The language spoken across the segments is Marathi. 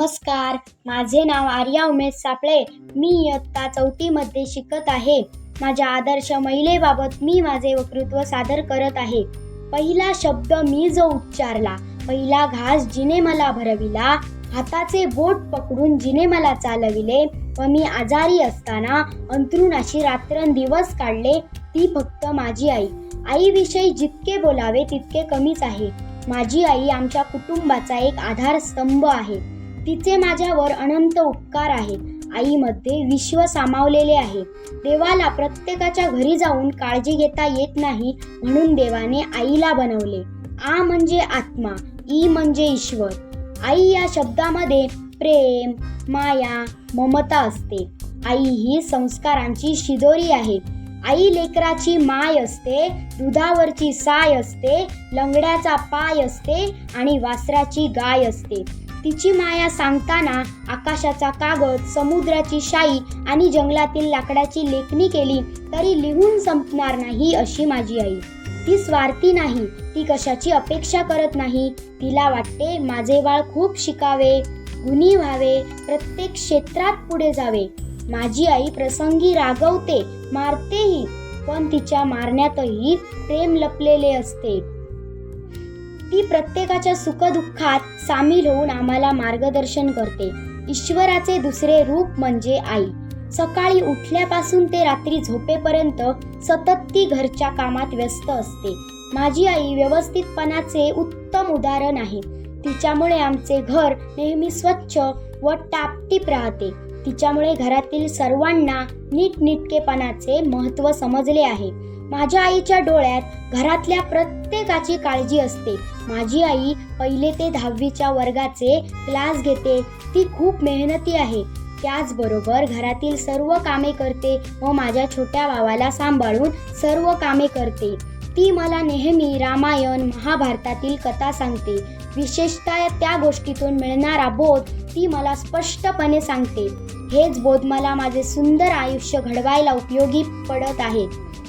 नमस्कार माझे नाव आर्या उमेश सापळे. मी इयत्ता चौथीमध्ये शिकत आहे. माझ्या आदर्श महिलेबाबत मी माझे वक्तृत्व सादर करत आहे. पहिला शब्द मी जो उच्चारला पहिला घास जिने मला भरविला हाताचे बोट पकडून जिने मला चालविले व मी आजारी असताना अंथरुणाशी रात्रंदिवस काढले ती फक्त माझी आई. आईविषयी जितके बोलावे तितके कमीच आहे. माझी आई आमच्या कुटुंबाचा एक आधारस्तंभ आहे. तिचे माझ्यावर अनंत उपकार आहेत. आईमध्ये विश्व सामावलेले आहे. देवाला प्रत्येकाच्या घरी जाऊन काळजी घेता येत नाही म्हणून देवाने आईला बनवले. आ म्हणजे आत्मा ई म्हणजे ईश्वर. आई या शब्दामध्ये प्रेम माया ममता असते. आई ही संस्कारांची शिदोरी आहे. आई लेकराची माय असते दुधावरची साय असते लंगड्याचा पाय असते आणि वासराची गाय असते. तिची माया सांगताना आकाशाचा कागद समुद्राची शाई आणि जंगलातील लाकडाची लेखणी केली तरी लिहून संपणार नाही अशी माझी आई. ती स्वार्थी नाही ती कशाची अपेक्षा करत नाही तिला वाटते माझे बाळ खूप शिकावे गुणी व्हावे प्रत्येक क्षेत्रात पुढे जावे. माझी आई प्रसंगी रागवते मारतेही पण तिच्या मारण्यातही प्रेम लपलेले असते. ती प्रत्येकाच्या सुखदुःखात सामील होऊन आम्हाला मार्गदर्शन करते. ईश्वराचे दुसरे रूप म्हणजे आई. सकाळी उठल्यापासून ते रात्री झोपेपर्यंत सतत ती घरच्या कामात व्यस्त असते. माझी आई व्यवस्थितपणाचे उत्तम उदाहरण आहे. तिच्यामुळे आमचे घर नेहमी स्वच्छ व टापटीप राहते. तिच्यामुळे घरातील सर्वांना नीटनिटकेपणाचे महत्त्व समजले आहे. माझ्या आईच्या डोळ्यात घरातल्या प्रत्येकाची काळजी असते. माझी आई पहिले ते दहावीच्या वर्गाचे क्लास घेते ती खूप मेहनती आहे. त्याचबरोबर घरातील सर्व कामे करते व माझ्या छोट्या भावाला सांभाळून सर्व कामे करते. ती मला नेहमी रामायण महाभारतातील कथा सांगते. विशेषतः त्या गोष्टीतून मिळणारा बोध ती मला स्पष्टपणे सांगते. हेच बोध मला माझे सुंदर आयुष्य घडवायला उपयोगी पडत आहेत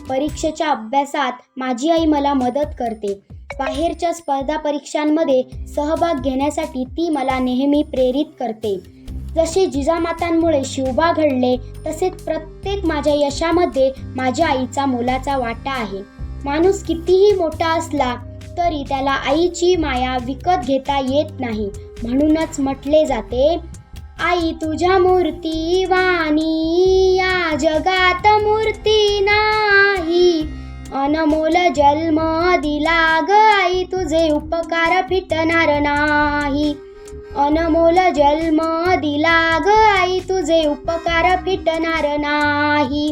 परीक्षेच्या अभ्यासात माझी आई मला मदत करते. बाहेरच्या स्पर्धा परीक्षांमध्ये सहभाग घेण्यासाठी ती मला नेहमी प्रेरित करते. जसे जिजामातांमुळे शिवबा घडले तसेच प्रत्येक माझ्या यशामध्ये माझ्या आईचा मोलाचा वाटा आहे. माणूस कितीही मोठा असला तरी त्याला आईची माया विकत घेता येत नाही. म्हणूनच म्हटले जाते आई तुझ्या मूर्ती वाणी या जगात मूर्ती नाही. अनमोल जन्म दिला ग आई तुझे उपकार फिटणार नाही. अनमोल जन्म दिला ग आई तुझे उपकार फिटणार नाही.